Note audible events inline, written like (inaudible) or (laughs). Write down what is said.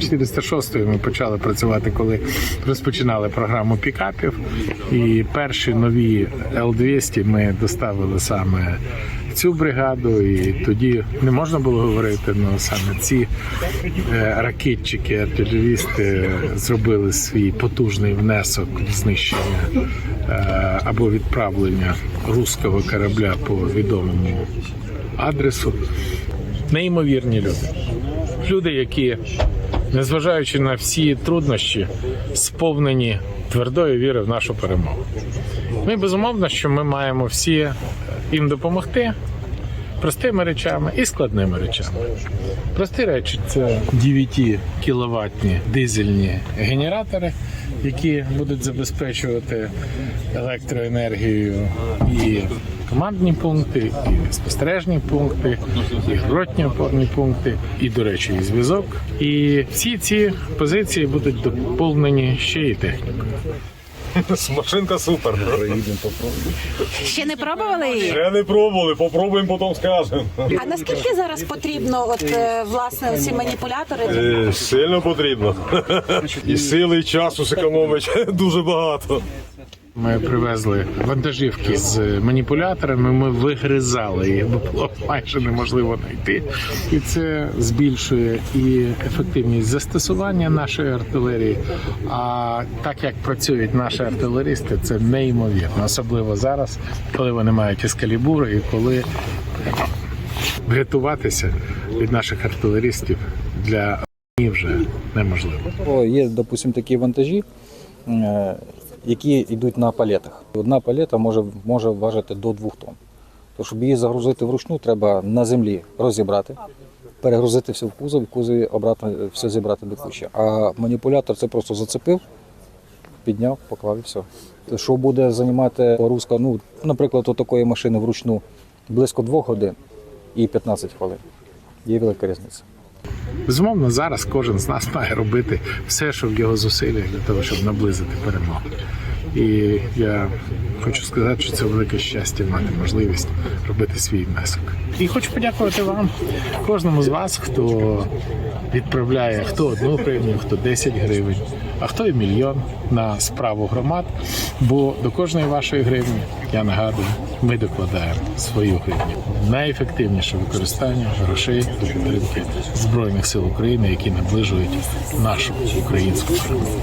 406 ми почали працювати, коли розпочинали програму пікапів. І перші нові Л-200 ми доставили саме цю бригаду. І тоді не можна було говорити, але саме ці е, ракетчики, артилерісти зробили свій потужний внесок в знищення е, або відправлення руського корабля по відомому адресу. Неймовірні люди. Люди, які, незважаючи на всі труднощі, сповнені твердої віри в нашу перемогу. Ну і безумовно, що ми маємо всі їм допомогти простими речами і складними речами. Прості речі це 9 кіловатні дизельні генератори, які будуть забезпечувати електроенергією і командні пункти, і спостережні пункти, і гротні опорні пункти, і, до речі, і зв'язок. І всі ці позиції будуть доповнені ще й технікою. Машинка супер. Ще не пробували її? Ще не пробували, попробуємо, потім скажемо. А наскільки зараз потрібно, от е, власне, ці маніпулятори? Е, Сильно потрібно. І сили, і часу зекономить (laughs) дуже багато. Ми привезли вантажівки з маніпуляторами. Ми вигризали їх, бо було майже неможливо знайти. І це збільшує і ефективність застосування нашої артилерії. А так як працюють наші артилеристи, це неймовірно, особливо зараз, коли вони мають ескалібури і коли врятуватися від наших артилеристів для вже неможливо. Є, допустимо, такі вантажі, е, які йдуть на палетах. Одна палета може, може важити до 2 тонн. То, щоб її загрузити вручну, треба на землі розібрати, перегрузити все в кузов в кузові обратно все зібрати до кучі. А маніпулятор це просто зацепив, підняв, поклав і все. Що буде займати руска, ну, наприклад, такої машини вручну близько 2 годин і 15 хвилин. Є велика різниця. Безумовно, зараз кожен з нас має робити все, що в його зусиллях для того, щоб наблизити перемогу. І я хочу сказати, що це велике щастя мати можливість робити свій внесок. І хочу подякувати вам, кожному з вас, хто відправляє хто одну гривню, хто 10 гривень, а хто і мільйон на справу громад. Бо до кожної вашої гривні, я нагадую, ми докладаємо свою гривню. Найефективніше використання грошей до підтримки Збройних сил України, які наближують нашу українську перемогу.